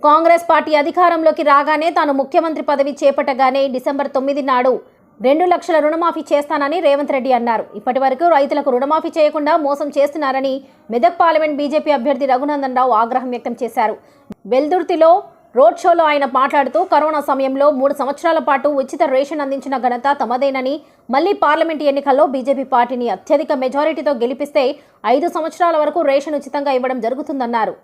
Congress party అధికారంలోకి రాగానే తాను ముఖ్యమంత్రి పదవి చేపట్టగానే డిసెంబర్ తొమ్మిది నాడు రెండు లక్షల రుణమాఫీ చేస్తానని రేవంత్ రెడ్డి అన్నారు. ఇప్పటి వరకు రైతులకు రుణమాఫీ చేయకుండా మోసం చేస్తున్నారని మెదక్ పార్లమెంట్ బీజేపీ అభ్యర్థి రఘునందన్ రావు ఆగ్రహం వ్యక్తం చేశారు. వెల్దుర్తిలో రోడ్ షోలో ఆయన మాట్లాడుతూ కరోనా సమయంలో మూడు సంవత్సరాల పాటు ఉచిత రేషన్ అందించిన ఘనత తమదేనని మళ్ళీ పార్లమెంట్ ఎన్నికల్లో బీజేపీ పార్టీని అత్యధిక మెజారిటీతో గెలిపిస్తే ఐదు సంవత్సరాల వరకు రేషన్ ఉచితంగా ఇవ్వడం జరుగుతుందన్నారు.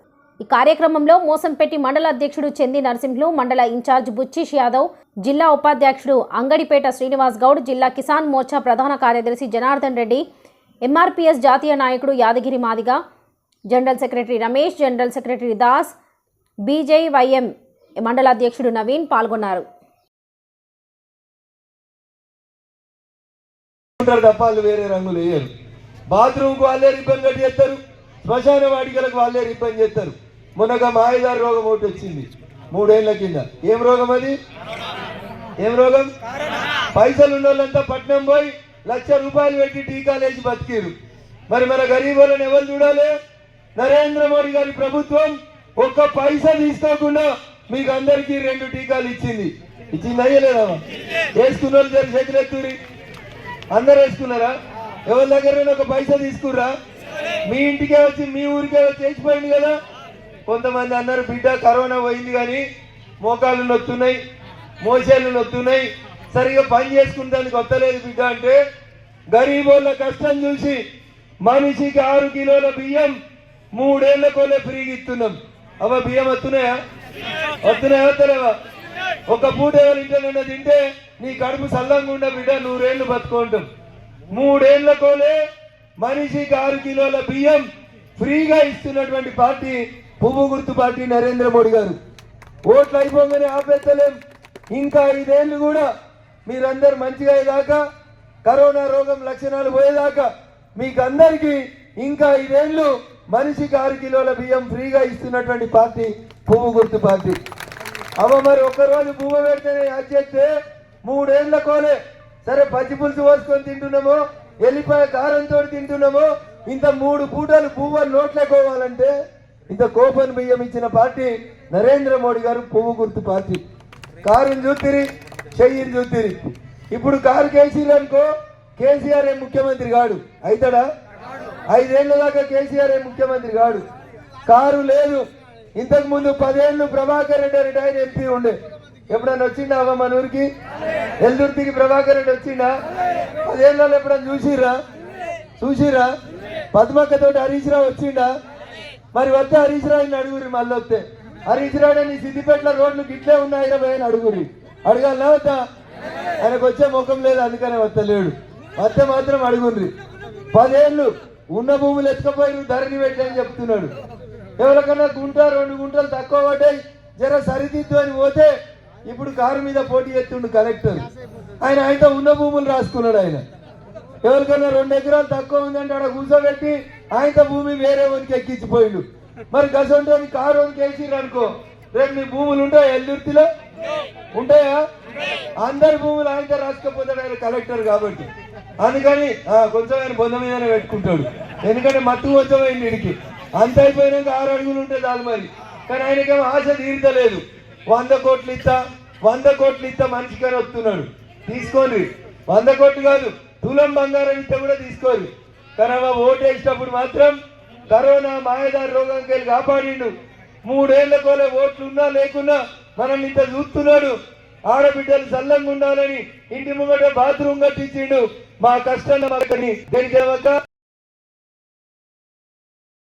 ఈ కార్యక్రమంలో మోసంపెట్టి మండల అధ్యక్షుడు చెంది నరసింహులు మండల ఇన్ఛార్జ్ బుచ్చిష్ యాదవ్ జిల్లా ఉపాధ్యక్షుడు అంగడిపేట శ్రీనివాస్ గౌడ్ జిల్లా కిసాన్ మోర్చా ప్రధాన కార్యదర్శి జనార్దన్ రెడ్డి ఎంఆర్పిఎస్ జాతీయ నాయకుడు Yadagiri Madiga general secretary Ramesh general secretary Das BJYM మండల అధ్యక్షుడు నవీన్ పాల్గొన్నారు. డబ్బాలు వేరే రంగులు వేయరు. బాత్రూమ్కి వాళ్ళే రిబ్బన్ చేస్తారు. శ్మశాన వాటికలకు వాళ్ళే రిబ్బన్ చేస్తారు. మొన్నగా మాయదారి రోగం ఒకటి వచ్చింది. మూడేళ్ళ కింద. ఏం రోగం అది? ఏం రోగం? పైసలు ఉన్న వాళ్ళంతా పట్నం పోయి లక్ష రూపాయలు పెట్టి టీకాలు వేసి బతికిరు మరి మన గరీబులను ఎవరు చూడాలి? నరేంద్ర మోడీ గారి ప్రభుత్వం ఒక్క పైసా తీసుకోకుండా మీకు అందరికీ రెండు టీకాలు ఇచ్చింది. ఇచ్చింది అయ్యలేదా వేసుకున్న వాళ్ళు జర చేతులెత్తురి అందరు వేసుకున్నారా? ఎవరి దగ్గర ఒక పైసా తీసుకుర్రా? మీ ఇంటికే వచ్చి మీ ఊరికే వచ్చి వేసిపోయింది కదా. కొంతమంది అన్నారు బిడ్డ కరోనా పోయింది కానీ మోకాళ్ళు నొత్తున్నాయి మోసేళ్ళు నొత్తున్నాయి సరిగా పని చేసుకుంటానికి వస్తలేదు బిడ్డ. అంటే గరీబోళ్ళ కష్టం చూసి మనిషికి ఆరు కిలోల బియ్యం మూడేళ్ళ కోలే ఫ్రీగా ఇస్తున్నాం. అవ బియ్యం వస్తున్నాయా వస్తున్నాయా వస్తలేవా ఒక పూట ఎవరి ఇంట్లో తింటే నీ కడుపు సల్లంగా ఉండ బిడ్డ నూరేళ్ళు బతుకుంటాం. మూడేళ్ళ కోలే మనిషికి ఆరు కిలోల బియ్యం ఫ్రీగా ఇస్తున్నటువంటి పార్టీ పువ్వు గుర్తు పార్టీ నరేంద్ర మోడీ గారు. ఓట్లు అయిపోగానే ఆపేస్తలేం. ఇంకా ఐదేళ్ళు కూడా మీరందరు మంచిగా అయ్యేదాకా కరోనా రోగం లక్షణాలు పోయేదాకా మీకు అందరికీ ఇంకా ఐదేళ్ళు మనిషికి ఆరు కిలోల బియ్యం ఫ్రీగా ఇస్తున్నటువంటి పార్టీ పువ్వు గుర్తు పార్టీ. అవ మరి ఒక్కరోజు పువ్వు పెడితేనే యాడ్ చేస్తే మూడేళ్ళ కోలే. సరే పచ్చి పులుసు పోసుకొని తింటున్నాము ఎల్లిపాయ కారంతో తింటున్నాము ఇంత మూడు పూటలు పువ్వు నోట్లేకోవాలంటే ఇంత కోపన్ బియ్యం ఇచ్చిన పార్టీ నరేంద్ర మోడీ గారు పువ్వు గుర్తు పార్టీ. కారుని చూతిరి చెయ్యిని చూతిరి ఇప్పుడు కారు కేసీఆర్ అనుకో కేసీఆర్ ఏ ముఖ్యమంత్రి కాడు. అవుతాడా ఐదేళ్ళ దాకా కేసీఆర్ ఏ ముఖ్యమంత్రి కాడు. కారు లేదు. ఇంతకు ముందు పదేళ్ళు ప్రభాకర్ రెడ్డి రిటైర్ ఎంపీ ఉండే. ఎప్పుడన్నా వచ్చిండా అవ్వ మన ఊరికి? ఎల్దుర్తికి ప్రభాకర్ రెడ్డి వచ్చిండా? పదేళ్ళలో ఎప్పుడన్నా చూసిరా చూసిరా పద్మక్కతోటి హరీష్ రావు వచ్చిండా? మరి వస్తే హరీష్ రావుని అడుగురి మళ్ళీ వస్తే. హరీష్ రావు నీ సిద్దిపేటలో రోడ్లు గిట్లే ఉన్నాయి రా అని అడుగురి. అడగాలనా వద్దా? ఆయనకు వచ్చే ముఖం లేదు అందుకనే వస్తలేడు. వస్తే మాత్రం అడుగుండ్రి. పదేళ్ళు ఉన్న భూములు ఎత్తుకపోయి ధరణి పెట్టని చెప్తున్నాడు. ఎవరికన్నా గుంట రెండు గుంటలు తక్కువ పడ్డాయి జర సరిదిద్దు అని పోతే ఇప్పుడు కారు మీద పోటీ ఎత్తుండు కలెక్టర్. ఆయన ఆయనతో ఉన్న భూములు రాసుకున్నాడు ఆయన. ఎవరికన్నా రెండు ఎకరాలు తక్కువ ఉందంటే ఆడ కూర్చోబెట్టి ఆయన భూమి వేరే వానికి ఎక్కించిపోయిండు. మరి గసంటోని కారు వానికి వేసిండ్రు అనుకో. రేపు నీ భూములు ఉంటాయా ఎల్లుర్తిలో? ఉంటాయా? అందరి భూములు ఆయన రాసుకపోతాడు ఆయన కలెక్టర్ కాబట్టి. అందుకని కొంచెం ఆయన బొంద మీదనే పెట్టుకుంటాడు. ఎందుకంటే మత్తు కొంచెం అయింది ఇడికి. అంత అయిపోయినాక ఆరు అడుగులు ఉంటే చాలు మరి. కానీ ఆయనకేమో ఆశ తీరుతలేదు. వంద కోట్లు ఇస్తా వంద కోట్లు ఇస్తా మనిషికని వస్తున్నాడు. తీసుకోండి. వంద కోట్లు కాదు తులం బంగారం ఇస్తే కూడా తీసుకోరు కానీ ఓటేసినప్పుడు మాత్రం కరోనా మాయదారి రోగంకి వెళ్ళి కాపాడిండు. మూడేళ్ళ కోలే ఓట్లు ఉన్నా లేకున్నా మనల్ని ఇంత చూస్తున్నాడు. ఆడబిడ్డలు సల్లంగా ఉండాలని ఇంటి ముంగట బాత్రూమ్ కట్టించిండు. మా కష్టం మనకని దేనికేమక్క